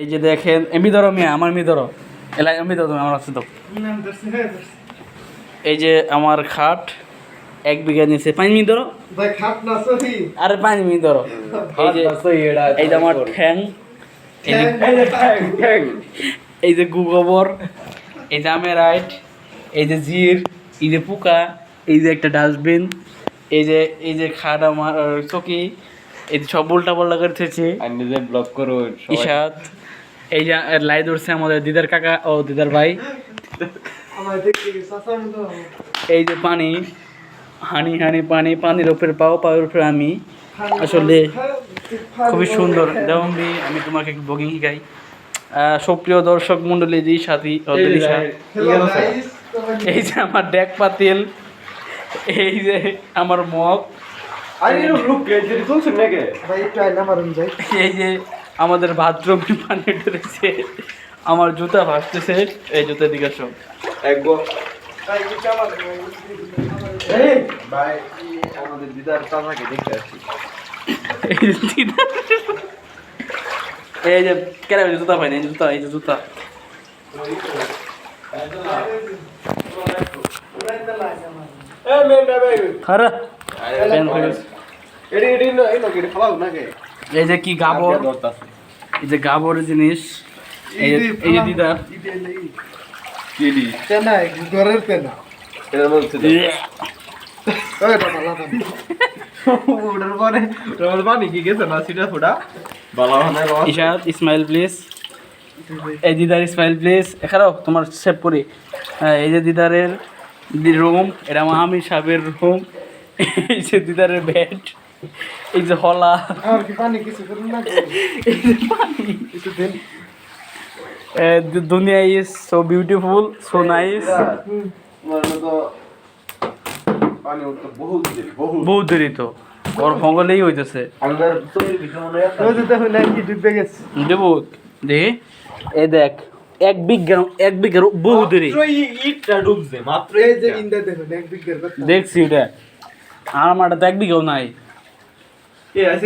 এই যে দেখেন এমনি ধরো মিয়া আমার এমনি ধরো এলা এমনি ধরো তুমি আমার আছে তো। এই যে আমার খাট এক বিঘা নিচে। পাঁচ মিনিট ধরো আরে পাঁচ মিনিট ধরো এই যে এই যে আমার ঠ্যাং। এই যে এই যে গুগবর এই যে আমের রাইট এই যে জির এই যে পোকা এই যে একটা ডাস্টবিন এই যে এই যে খাট আমার চকি এই যে সব উল্টা পাল্টা করে থেছে আর নিজে ব্লগ করো ইশাদ এই যে লাই ধরছে আমাদের দিদার কাকা ও দিদার ভাই। এই যে পানি হানি হানি পানি পানির উপরে পাও পাওয়ার উপরে আমি। আসলে খুবই সুন্দর। যেমন দি- আমি তোমাকে ব্লগিং শিখাই। আহ, সুপ্রিয় দর্শক মন্ডলী জি সাথী ও এই যে আমার ডেক পাতিল এই যে আমার মগ। এই যে আমাদের বাথরুমে পানি ধরেছে আমার জুতা ভাসতেছে এই জুতা দিকে সব ভাই এই! আমাদের দিদার চাচাকে দেখতে আসছি। এই যে দিদা। এই যে কেন জুতা পাইনি এই যে জুতা এই যে জুতা। হয়ে। এডি এডি না এই নকে ফালাও নাকি? এই যে কি গাবর? এই যে গাবর জিনিস। এই যে এই যে দিদা। কেডি তেনা ঘরের তেনা এর মধ্যে ওই বাবা লাদা ওটার পরে ওটার পানি কি গেছে না সিটা ফোটা? বালা মানে ইশাদ ইসমাইল প্লিজ এই দিদার ইসমাইল প্লিজ এখানেও তোমার সেভ করি। হ্যাঁ, এই যে দিদারের রুম এটা আমি সাহেবের রুম এই যে দিদারের বেড এই যে হলা। আমার কি পানি কিছু করুন না। এই যে পানি। একটু দেন। the dunya is so beautiful, so nice. মানে তো ওর হঙ্গলেই হইতেছে। মনে হয় দেখি এ দেখ এক বিঘা এক বিঘার বহু দেরি মাত্র দেখছি ওটা আমার তো এক বিঘাও নাই। এ আছে